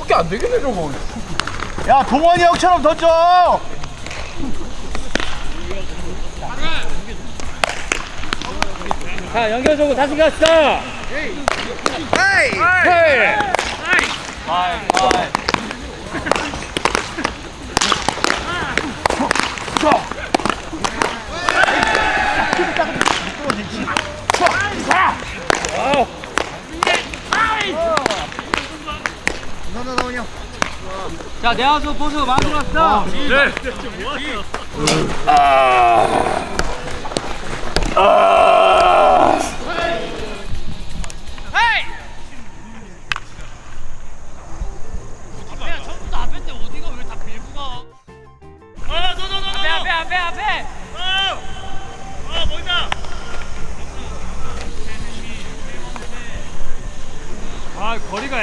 어깨 안 되겠네 저거. 야 동원이 형처럼 던져 자 연결적으로 다시 갔어. 헤이! 헤이 자, 내와서 포수 만들었어. 네. 앞에,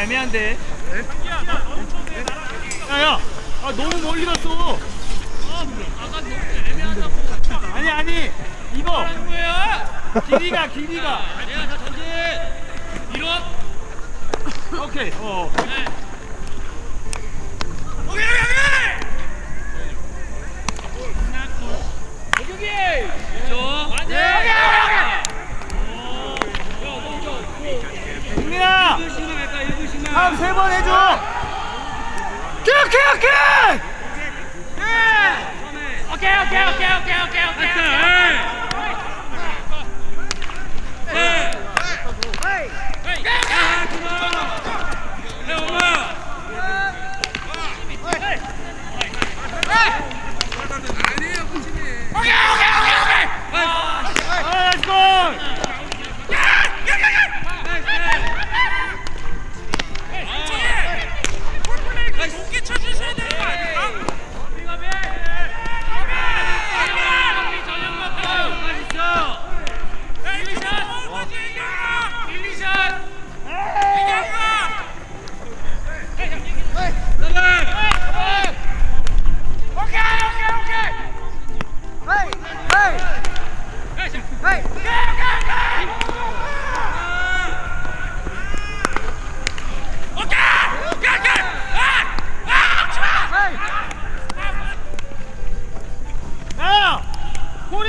애매한데. 야야. 아 너무 멀리 갔어? 아니 아니. 이거. 길이가 길이가. 오케이. 어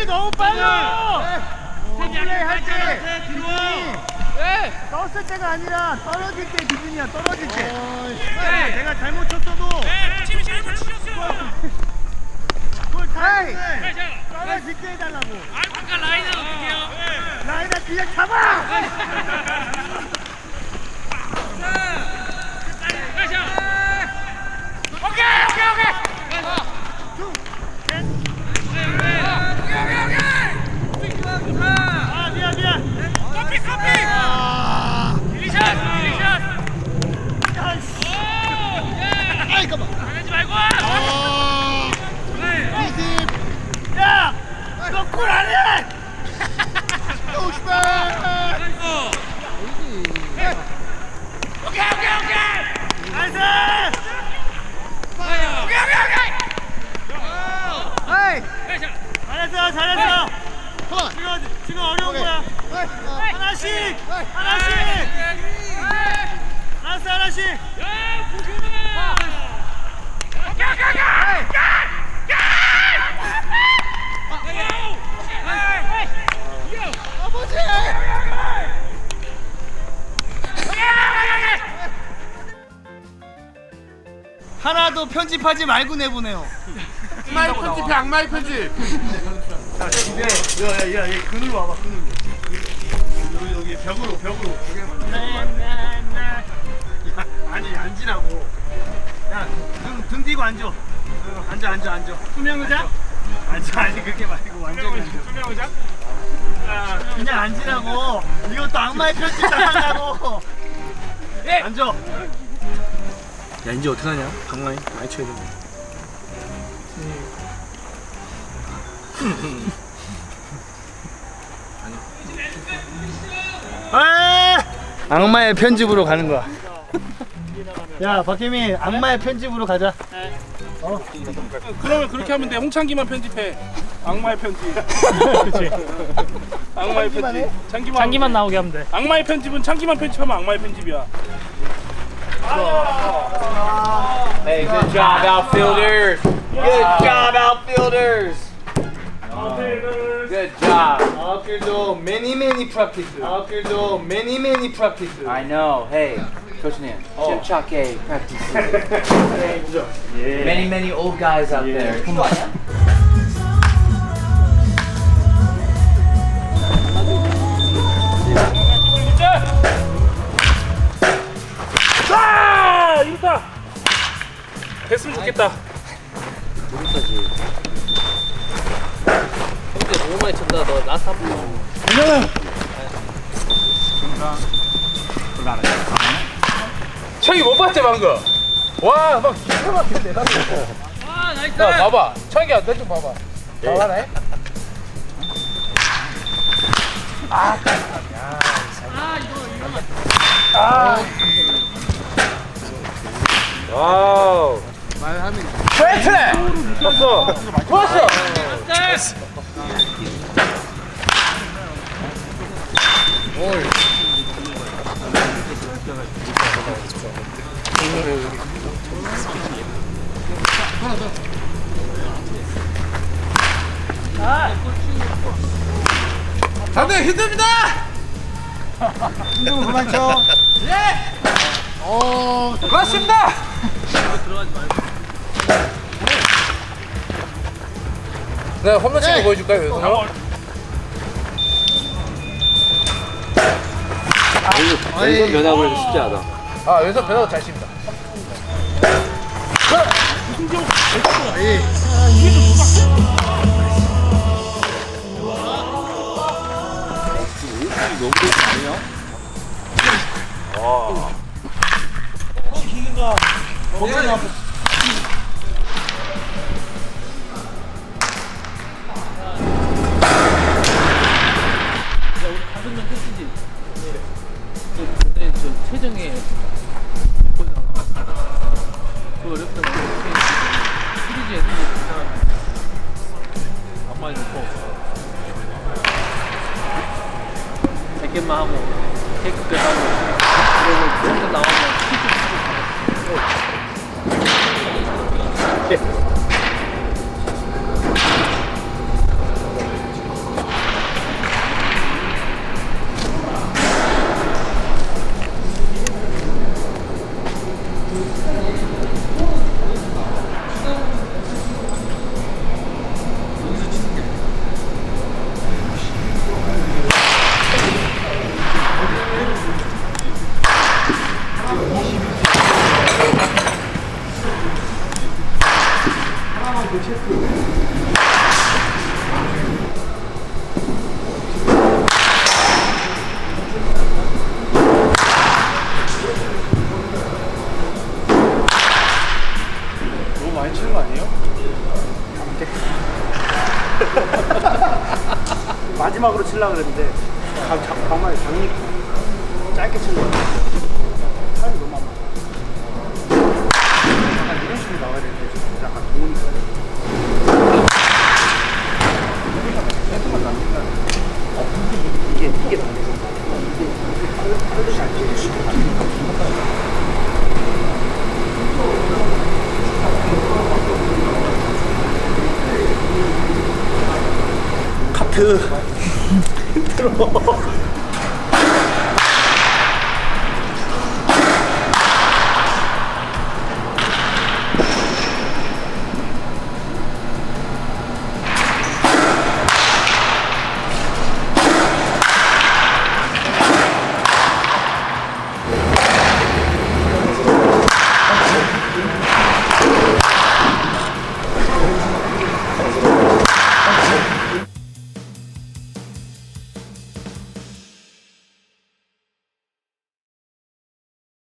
너무 빨라 플레이 할때 기준이 떴을 때가 아니라 떨어질 때 기준이야 떨어질 때. 야, 내가 잘못 쳤어도. 골 타이밍을 떨어질 때 해달라고. 아까 라인은 어떻게 해요? 라이나 그냥 잡아 오케이, 오케이, 오케이. 아 미안 미안 커피, 커피. 릴리샷, 릴리샷. 아이씨 아이, 가만. 하지 말고. 야! 너골 안해! 오케이, 오케이, 오케이. 나이스! 오케이, 오케이, 오케이. 잘했어 잘했어 지금, 지금 어려운 거야 하나씩 하나씩 알았어 하나씩 야, 고기만. 오케이, 오케이, 오케이. 하나도 편집하지 말고 내보내요 악마의 편집해 악마의 편집. 야야야 그늘로 와봐 그늘로 여기 여기 벽으로 벽으로. 야, 아니 앉으라고. 야등 등 뒤고 앉아. 앉아 앉아 앉아. 투명 의자? 앉아. 아니 그렇게 말고 완전히 앉아. 투명 의자? 야 그냥 앉으라고. 이것도 악마의 편집 당한다고. 앉아. 야 이제 어떡하냐? 방망이? 많이 쳐야 된다. 아 니야 아! 악마의 편집으로 가는 거야. 야, 박혜미, 악마의 편집으로 가자. 그러면 그렇게 하면 돼. 홍창기만 편집해. 악마의 편집. 그치. 악마의 편집. 해? 창기만. 장기만 나오게 하면 돼. 악마의 편집은 창기만 편집하면 악마의 편집이야. Hey, good job, outfielders. Good job, outfielders. Outfielder, many, many practice. Outfielder, many, many practice. I know. Hey, Coach Nan, Chip Chake practice. Many, many old guys out there. Come on. 아! 이렇다. 됐으면 좋겠다. 형제 너무 많이 쳤다. 너 라스트 한 번. 창이 못 봤지 방금? 와, 막 기가 막히네. 아 나이스 야, 봐봐. 창이야, 내좀 봐봐. 잘하네. 아 이거 이거 와우. 페트네. 좋았어. 나이스 다들 힘듭니다. 힘들면 그만 쳐. 고맙습니다. 네, 홈런 치고 보여줄까요, 여기서? 왼손 변화구를 해도 쉽지 않아. 아, 여기서 배나가 잘 칩니다. 가슴은 시리즈에 안 많이 넣고 100개만 하고 테이크 끝 하고 그리고 거 나오면 너 치려고 그랬는데 가, 자, 가만히 장니까 짧게 치려고 타임이 너무 안 맞아 약간 이런 식으로 나와야 되는데 약간 동훈이 센터만 남긴다 이게 이게 더 이게 팔듯이 안 치고 카트 들어